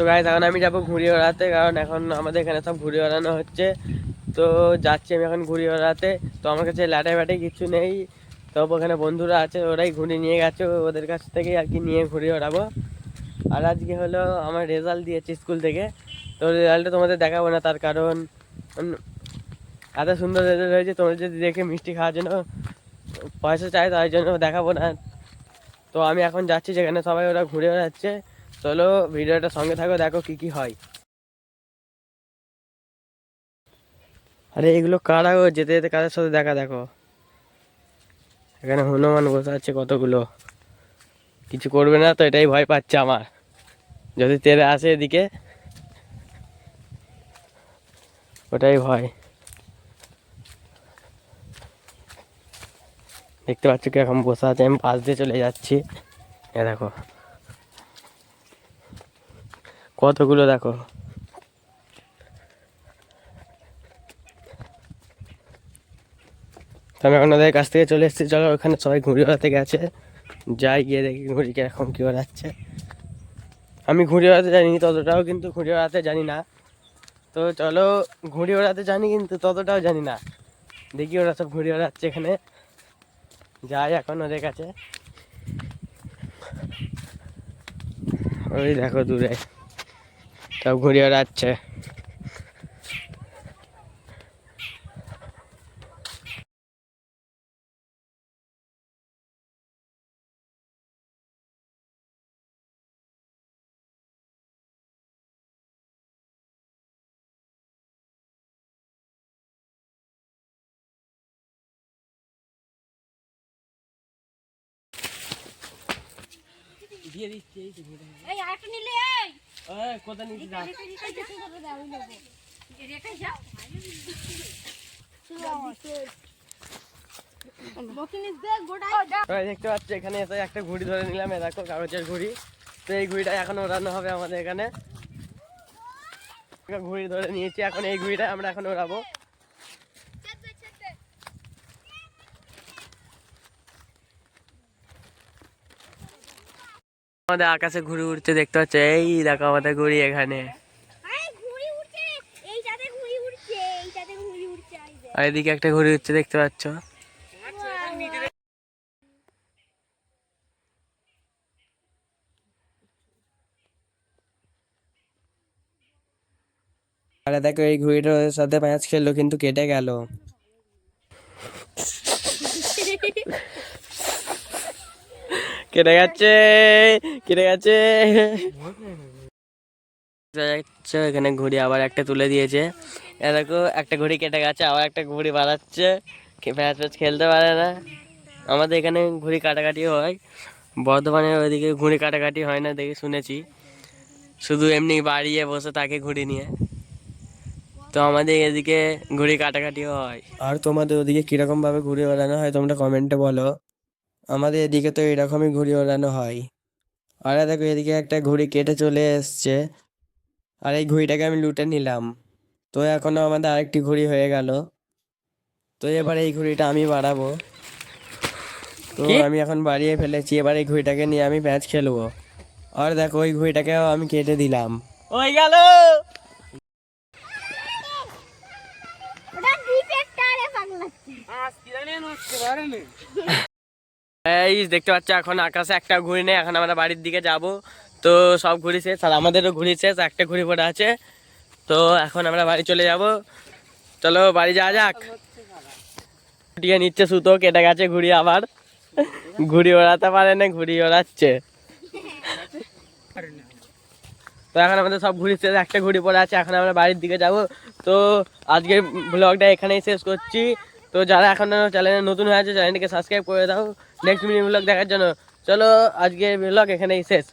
তো গাইজ এখন আমি যাব ঘুড়ি ওড়াতে, কারণ এখন আমাদের এখানে সব ঘুড়ি ওড়ানো হচ্ছে। তো যাচ্ছি আমি এখন ঘুড়ি ওড়াতে। তো আমার কাছে ল্যাটে ব্যাটে কিছু নেই। তো ওখানে বন্ধুরা আছে, ওরাই ঘুড়ি নিয়ে গেছে, ওদের কাছ থেকেই আর কি নিয়ে ঘুড়ি ওড়াবো। আর আজকে হলো আমার রেজাল্ট দিয়েছে স্কুল থেকে। তো রেজাল্টটা তোমাদের দেখাবো না, তার কারণ এত সুন্দর রেজাল্ট হয়েছে তোমরা যদি দেখে মিষ্টি খাওয়ার জন্য পয়সা চাই তার জন্য দেখাবো না। তো আমি এখন যাচ্ছি যেখানে সবাই ওরা ঘুরে বেড়াচ্ছে চলো ভিডিওটা সঙ্গে থাকো, দেখো কি কি হয়। আরে এগুলো কারা গো? যেতে যেতে কাদের সাথে দেখা দেখো। এখানে হনুমান বসে আছে কতগুলো। কিছু করবে না তো, এটাই ভয় পাচ্ছে আমার। যদি তেরে আসে এদিকে, ওটাই ভয়। দেখতে পাচ্ছ কি এখন বসে আছে, আমি পাশ দিয়ে চলে যাচ্ছি। এ দেখো। কতগুলো দেখো? আমি এখন ওদের কাছ থেকে চলে এসেছি। চলো, ওখানে সবাই ঘুড়ি ওড়াতে গেছে। যাই, গিয়ে দেখি ঘুড়ি কীরকম কী ওড়াচ্ছে। আমি ঘুড়ি ওড়াতে জানি ততটাও, কিন্তু ঘুড়ি ওড়াতে জানি না। তো চলো, ঘুড়ি ওড়াতে জানি, কিন্তু ততটাও জানি না। দেখি ওরা সব ঘুড়ি ওড়াচ্ছে এখানে। যাই, এখন ওদের কাছে। ওই দেখো দূরে। সব ঘুড়ি ওড়াচ্ছে দিয়ে দিচ্ছি এই তো ঘুড়ি। এই আরেকটা নিলে দেখতে পাচ্ছি, এখানে এসে একটা ঘুড়ি ধরে নিলাম। এরকম কাগজের ঘুড়ি। তো এই ঘুড়িটা এখন ওড়ানো হবে আমাদের এখানে। ঘুড়ি ধরে নিয়েছি, এখন এই ঘুড়িটা আমরা এখন ওড়াবো আমাদের আকাশে ঘুড়ি উঠতে দেখতে পাচ্ছ? এই দেখো আমাদের ঘুড়ি এখানে। আরে এদিকে একটা ঘুড়ি উঠছে দেখতে পাচ্ছ? আরে দেখো এই ঘুড়িটার ওদের সাথে ম্যাচ খেললো কিন্তু কেটে গেল। কেটে গেছে। কেটে গেছে। এখানে ঘুড়ি আবার একটা তুলে দিয়েছে। এ দেখো একটা ঘুড়ি কেটে গেছে আবার একটা ঘুড়ি বাড়াচ্ছে ম্যাচ ম্যাচ খেলতে পারে না। আমাদের এখানে ঘুড়ি কাটাকাটি হয়। বর্ধমানের ওইদিকে ঘুড়ি কাটাকাটি হয় না দেখে শুনেছি। শুধু এমনি বাড়িয়ে বসে থাকে ঘুড়ি নিয়ে। তো আমাদের এদিকে ঘুড়ি কাটাকাটি হয়। আর তোমাদের ওদিকে কীরকম ভাবে ঘুড়ি ওড়ানো হয় তোমরা কমেন্টে বলো। আমাদের এদিকে তো এরকমই ঘুড়ি ওড়ানো হয়। আর দেখো এদিকে একটা ঘুড়ি কেটে চলে এসছে। আর এই ঘুড়িটাকে আমি লুটে নিলাম। তো এখনও আমাদের আরেকটি ঘুড়ি হয়ে গেল। তো এবার এই ঘুড়িটা আমি বাড়াবো। তো আমি এখন বাড়িয়ে ফেলেছি। এবার এই ঘুড়িটাকে নিয়ে আমি ম্যাচ খেলব। আর দেখো ওই ঘুড়িটাকেও আমি কেটে দিলাম। ওই গেল! ওটা এই দেখতে পাচ্ছ, এখন আকাশে একটা ঘুড়ি নেই, এখন আমরা বাড়ির দিকে যাব। তো সব ঘুড়ি শেষ, আর আমাদেরও ঘুড়ি শেষ, একটা ঘুড়ি পড়ে আছে। তো এখন আমরা বাড়ি চলে যাব। চলো বাড়ি যাওয়া যাক। দিয়ে নিচ্ছে সুতো, কেটে গেছে ঘুড়ি আবার। ঘুড়ি ওড়াতে পারে না, ঘুড়ি ওড়াচ্ছে। তো এখন আমাদের সব ঘুড়ি শেষ, একটা ঘুড়ি পড়ে আছে, এখন আমরা বাড়ির দিকে যাব। তো আজকের ব্লগটা এখানেই শেষ করছি। তো যারা এখন চ্যানেলে নতুন হয়ে আছে চ্যানেলটিকে সাবস্ক্রাইব করে দাও। নেক্সট মিনি ব্লগ দেখার জন্য। চলো আজকে ব্লগ এখানেই শেষ।